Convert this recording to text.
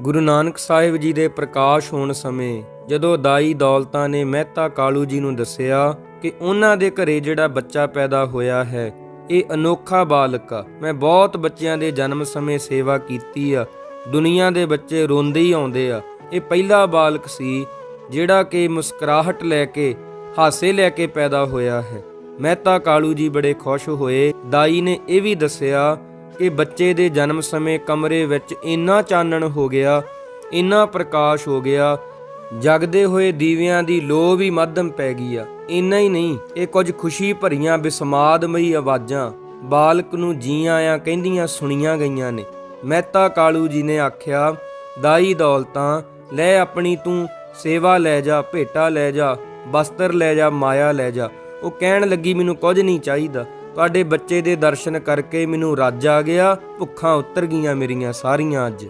ਗੁਰੂ ਨਾਨਕ ਸਾਹਿਬ ਜੀ ਦੇ ਪ੍ਰਕਾਸ਼ ਹੋਣ ਸਮੇਂ ਜਦੋਂ ਦਾਈ ਦੌਲਤਾਂ ਨੇ ਮਹਿਤਾ ਕਾਲੂ ਜੀ ਨੂੰ ਦੱਸਿਆ ਕਿ ਉਹਨਾਂ ਦੇ ਘਰੇ ਜਿਹੜਾ ਬੱਚਾ ਪੈਦਾ ਹੋਇਆ ਹੈ, ਇਹ ਅਨੋਖਾ ਬਾਲਕ ਆ। ਮੈਂ ਬਹੁਤ ਬੱਚਿਆਂ ਦੇ ਜਨਮ ਸਮੇਂ ਸੇਵਾ ਕੀਤੀ ਆ। ਦੁਨੀਆ ਦੇ ਬੱਚੇ ਰੋਂਦੇ ਹੀ ਆਉਂਦੇ ਆ। ਇਹ ਪਹਿਲਾ ਬਾਲਕ ਸੀ ਜਿਹੜਾ ਕਿ ਮੁਸਕਰਾਹਟ ਲੈ ਕੇ, ਹਾਸੇ ਲੈ ਕੇ ਪੈਦਾ ਹੋਇਆ ਹੈ। ਮਹਿਤਾ ਕਾਲੂ ਜੀ ਬੜੇ ਖੁਸ਼ ਹੋਏ। ਦਾਈ ਨੇ ਇਹ ਵੀ ਦੱਸਿਆ ਕਿ ਬੱਚੇ ਦੇ ਜਨਮ ਸਮੇਂ ਕਮਰੇ ਵਿੱਚ ਇੰਨਾ ਚਾਨਣ ਹੋ ਗਿਆ, ਇੰਨਾ ਪ੍ਰਕਾਸ਼ ਹੋ ਗਿਆ, ਜਗਦੇ ਹੋਏ ਦੀਵਿਆਂ ਦੀ ਲੋ ਵੀ ਮੱਧਮ ਪੈ ਗਈ ਆ। ਇੰਨਾ ਹੀ ਨਹੀਂ, ਇਹ ਕੁਝ ਖੁਸ਼ੀ ਭਰੀਆਂ ਬਿਸਮਾਦਮਈ ਆਵਾਜ਼ਾਂ ਬਾਲਕ ਨੂੰ ਜੀ ਆਇਆਂ ਕਹਿੰਦੀਆਂ ਸੁਣੀਆਂ ਗਈਆਂ ਨੇ। ਮਹਿਤਾ ਕਾਲੂ ਜੀ ਨੇ ਆਖਿਆ, ਦਾਈ ਦੌਲਤਾਂ, ਲੈ ਆਪਣੀ ਤੂੰ ਸੇਵਾ ਲੈ ਜਾ, ਭੇਟਾ ਲੈ ਜਾ, ਬਸਤਰ ਲੈ ਜਾ, ਮਾਇਆ ਲੈ ਜਾ। ਉਹ ਕਹਿਣ ਲੱਗੀ, ਮੈਨੂੰ ਕੁਝ ਨਹੀਂ ਚਾਹੀਦਾ। ਤੁਹਾਡੇ ਬੱਚੇ ਦੇ ਦਰਸ਼ਨ ਕਰਕੇ ਮੈਨੂੰ ਰੱਜ ਆ ਗਿਆ, ਭੁੱਖਾਂ ਉਤਰ ਗਈਆਂ ਮੇਰੀਆਂ ਸਾਰੀਆਂ ਅੱਜ।